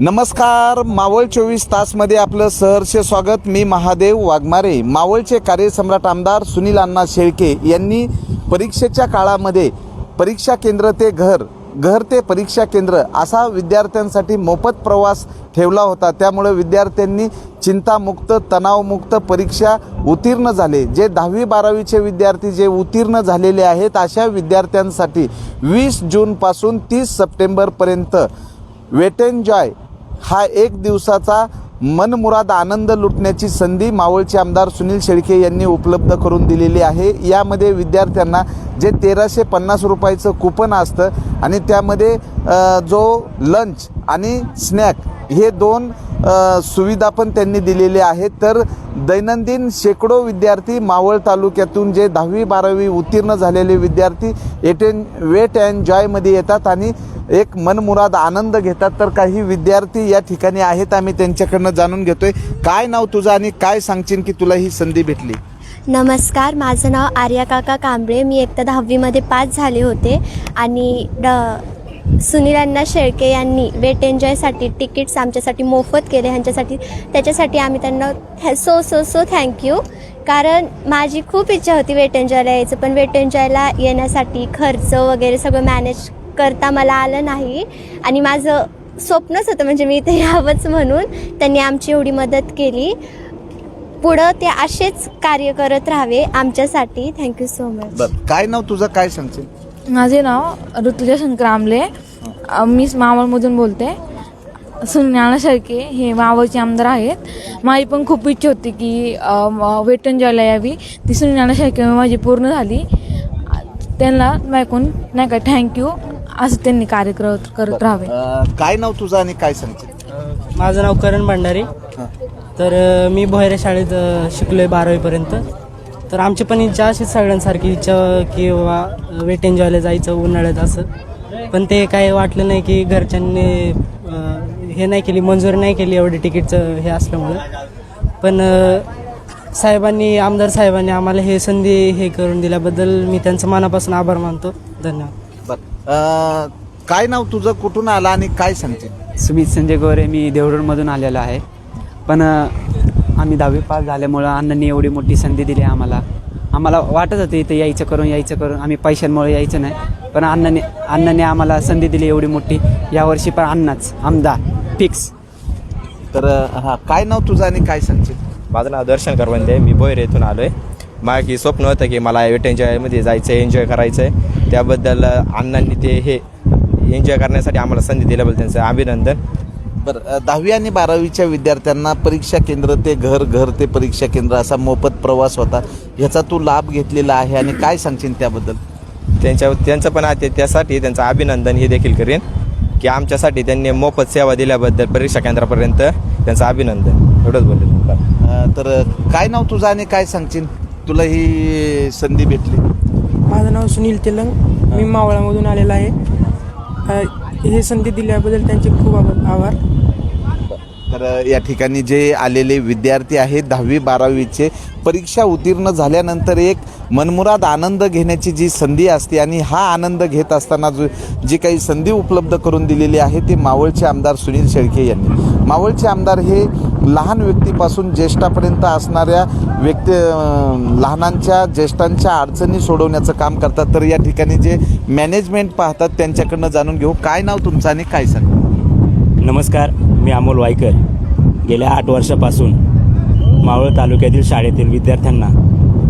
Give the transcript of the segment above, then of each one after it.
नमस्कार मावळ चोवीस तासमध्ये आपलं सहर्ष स्वागत. मी महादेव वाघमारे. मावळचे कार्यसम्राट आमदार सुनील अण्णा शेळके यांनी परीक्षेच्या काळामध्ये परीक्षा केंद्र ते घर घर ते परीक्षा केंद्र असा विद्यार्थ्यांसाठी मोफत प्रवास ठेवला होता. त्यामुळे विद्यार्थ्यांनी चिंतामुक्त तणावमुक्त परीक्षा उत्तीर्ण झाले. जे दहावी बारावीचे विद्यार्थी जे उत्तीर्ण झालेले आहेत अशा विद्यार्थ्यांसाठी वीस जूनपासून तीस सप्टेंबरपर्यंत वेट एन जॉय हा एक दिवसाचा मनमुराद आनंद लुटण्याची संधी मावळचे आमदार सुनील शेळके यांनी उपलब्ध करून दिलेली आहे. यामध्ये विद्यार्थ्यांना जे तेराशे पन्नास रुपयाचं कुपन असतं आणि त्यामध्ये जो लंच आणि स्नॅक हे दोन सुविधा पण त्यांनी दिलेल्या आहेत. तर दैनंदिन शेकडो विद्यार्थी मावळ तालुक्यातून जे दहावी बारावी उत्तीर्ण झालेले विद्यार्थी एट एन वेट अँड जॉयमध्ये येतात आणि एक मनमुराद आनंद घेतात. तर काही विद्यार्थी या ठिकाणी आहेत आम्ही त्यांच्याकडनं जाणून घेतोय. काय नाव तुझं आणि काय सांगशील की तुला ही संधी भेटली? नमस्कार माझं नाव आर्या काका कांबळे. मी एकदा दहावीमध्ये पास झाले होते आणि ड सुनील अण्णा शेळके यांनी वेट एन्जॉयसाठी तिकीट्स आमच्यासाठी मोफत केले ह्यांच्यासाठी त्याच्यासाठी आम्ही त्यांना थॅ so so so thank you कारण माझी खूप इच्छा होती वेट एन्जॉयला यायचं पण वेट एन्जॉयला येण्यासाठी खर्च वगैरे सगळं मॅनेज करता मला आलं नाही. आणि माझं स्वप्नच होतं म्हणजे मी इथे यावंच म्हणून त्यांनी आमची एवढी मदत केली. पुढं ते असेच कार्य करत राहावे आमच्यासाठी. थँक्यू सो मच काय नाव तुझं? काय सांगशील? माझे नाव ऋतुजा शंकर आमले मी मावळमधून बोलते. सुज्ञाना शेळके हे मावळचे आमदार आहेत. माझी पण खूप इच्छा होती की वेटन जॉयला यावी. ती सुज्ञाना शेळके माझी पूर्ण झाली. त्यांना ऐकून नाही का थँक्यू असं त्यांनी कार्य करत करत राहावे काय नाव तुझं आणि काय सांगशील माझं नाव करण भंडारी. तर मी भोयरे शाळेत शिकलो आहे बारावीपर्यंत. तर आमची पण इच्छा अशीच सगळ्यांसारखी इच्छा की बाबा वेट एन्जॉयला जायचं उन्हाळ्यात असं. पण ते काय वाटलं नाही की घरच्यांनी हे नाही केली मंजूर नाही केली एवढी तिकीटचं हे असल्यामुळं. पण साहेबांनी आमदार साहेबांनी आम्हाला हे संधी हे करून दिल्याबद्दल मी त्यांचं मनापासून आभार मानतो. धन्यवाद. बरं. काय नाव तुझं? कुठून आला आणि काय सांगशील सुमित संजय गोरे मी देवडूरमधून आलेलो आहे. पण आम्ही दहावी पास झाल्यामुळं अण्णांनी एवढी मोठी संधी दिली आम्हाला. आम्हाला वाटत होतं इथं यायचं करून यायचं करून. आम्ही पैशांमुळे यायचं नाही. पण अण्णाने अण्णाने आम्हाला संधी दिली एवढी मोठी. यावर्षी पण अण्णाच. आमदार फिक्स. तर हा काय नाव तुझं आणि काय सांगशील? माझं नाव दर्शन करवंदे. मी बोयर येथून आलो आहे माझं की स्वप्न होतं की मला वेट एन्जॉयमध्ये जायचं आहे एन्जॉय करायचं आहे त्याबद्दल अण्णांनी ते हे एन्जॉय करण्यासाठी आम्हाला संधी दिल्याबद्दल त्यांचं अभिनंदन. बरं दहावी आणि बारावीच्या विद्यार्थ्यांना परीक्षा केंद्र ते घर घर ते परीक्षा केंद्र असा मोफत प्रवास होता. ह्याचा तू लाभ घेतलेला आहे आणि काय सांगशील त्याबद्दल? त्यांच्या त्यांचं पण आहे त्यासाठी त्यांचं अभिनंदन हे देखील करेन की आमच्यासाठी त्यांनी मोफत सेवा दिल्याबद्दल परीक्षा केंद्रापर्यंत त्यांचं अभिनंदन. एवढंच बोलले तर काय नाव तुझं आणि काय सांगशील? तुला ही संधी भेटली. माझं नाव सुनील तेलंग. मी मावळामधून आलेला आहे. हे संधी दिल्याबद्दल त्यांचे खूप आभार आभार. तर या ठिकाणी जे आलेले विद्यार्थी आहेत दहावी बारावीचे परीक्षा उत्तीर्ण झाल्यानंतर एक मनमुराद आनंद घेण्याची जी संधी असते आणि हा आनंद घेत असताना जो जी काही संधी उपलब्ध करून दिलेली आहे ते मावळचे आमदार सुनील शेळके यांनी. मावळचे आमदार हे लहान व्यक्तीपासून ज्येष्ठापर्यंत असणाऱ्या व्यक्ती लहानांच्या ज्येष्ठांच्या अडचणी सोडवण्याचं काम करतात. तर या ठिकाणी जे मॅनेजमेंट पाहतात त्यांच्याकडनं जाणून घेऊ. काय नाव तुमचं आणि काय सांग नमस्कार मी अमोल वायकर. गेल्या आठ वर्षापासून मावळ तालुक्यातील शाळेतील विद्यार्थ्यांना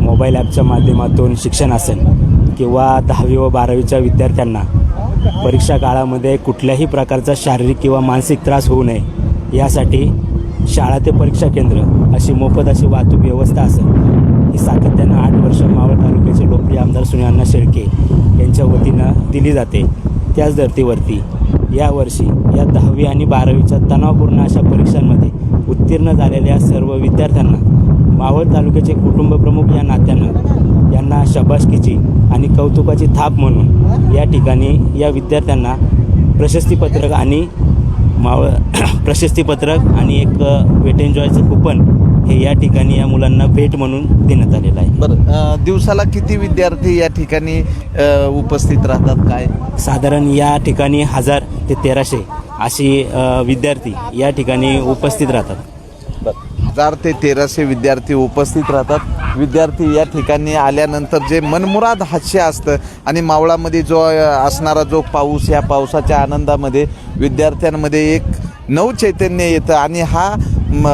मोबाईल ॲपच्या माध्यमातून शिक्षण असेल किंवा दहावी व बारावीच्या विद्यार्थ्यांना परीक्षा काळामध्ये कुठल्याही प्रकारचा शारीरिक किंवा मानसिक त्रास होऊ नये यासाठी शाळा ते परीक्षा केंद्र अशी मोफत अशी वाहतूक व्यवस्था असेल. ही सातत्यानं आठ वर्ष मावळ तालुक्याचे लोकप्रिय आमदार सुनील शेळके यांच्या वतीनं दिली जाते. त्याच धर्तीवरती यावर्षी या दहावी आणि बारावीच्या तणावपूर्ण अशा परीक्षांमध्ये उत्तीर्ण झालेल्या सर्व विद्यार्थ्यांना मावळ तालुक्याचे कुटुंब प्रमुख या नात्यानं यांना शबासकीची आणि कौतुकाची थाप म्हणून या ठिकाणी या विद्यार्थ्यांना प्रशस्तीपत्रक आणि मावळ प्रशस्तीपत्रक आणि एक वेट एन्जॉयचं कुपन हे या ठिकाणी या मुलांना भेट म्हणून देण्यात आलेलं आहे. बरं दिवसाला किती विद्यार्थी या ठिकाणी उपस्थित राहतात काय? साधारण या ठिकाणी हजार ते तेराशे अशी विद्यार्थी या ठिकाणी उपस्थित राहतात. हजार ते तेराशे विद्यार्थी उपस्थित राहतात. विद्यार्थी या ठिकाणी आल्यानंतर जे मनमुराद हास्य असतं आणि मावळामध्ये जो असणारा जो पाऊस या पावसाच्या आनंदामध्ये विद्यार्थ्यांमध्ये एक नवचैतन्य येतं आणि हा म,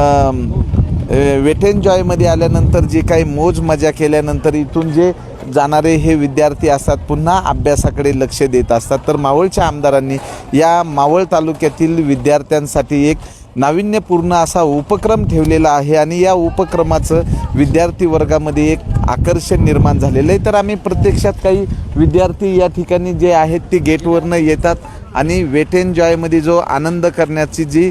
वेट एन्जॉयमध्ये आल्यानंतर जे काही मोज मजा केल्यानंतर इथून जे जाणारे हे विद्यार्थी असतात पुन्हा अभ्यासाकडे लक्ष देत असतात. तर मावळच्या आमदारांनी या मावळ तालुक्यातील विद्यार्थ्यांसाठी एक नाविन्यपूर्ण असा उपक्रम ठेवलेला आहे आणि या उपक्रमाचं विद्यार्थी वर्गामध्ये एक आकर्षण निर्माण झालेलं आहे. तर आम्ही प्रत्यक्षात काही विद्यार्थी या ठिकाणी जे आहेत ते गेटवरनं येतात आणि वेट एन्जॉयमध्ये जो आनंद करण्याची जी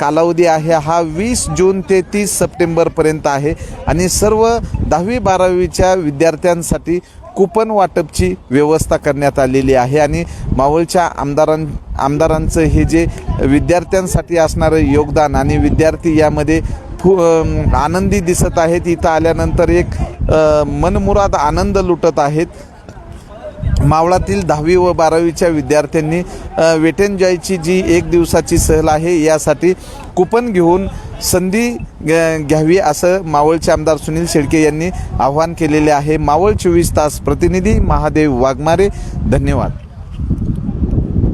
कालावधी आहे हा वीस जून ते तीस सप्टेंबरपर्यंत आहे. आणि सर्व दहावी बारावीच्या विद्यार्थ्यांसाठी कुपन वाटपची व्यवस्था करण्यात आलेली आहे आणि मावळच्या आमदारां आमदारांचं हे जे विद्यार्थ्यांसाठी असणारं योगदान आणि विद्यार्थी यामध्ये फु आनंदी दिसत आहेत. इथं आल्यानंतर एक मनमुराद आनंद लुटत आहेत. मावळातील दहावी व बारावीच्या विद्यार्थ्यांनी अ, वेट एन्जॉयची जी एक दिवसाची सहल आहे यासाठी कुपन घेऊन संधी घ्यावी असं मावळचे आमदार सुनील शेळके यांनी आवाहन केलेले आहे. मावळ चोवीस तास प्रतिनिधी महादेव वाघमारे धन्यवाद.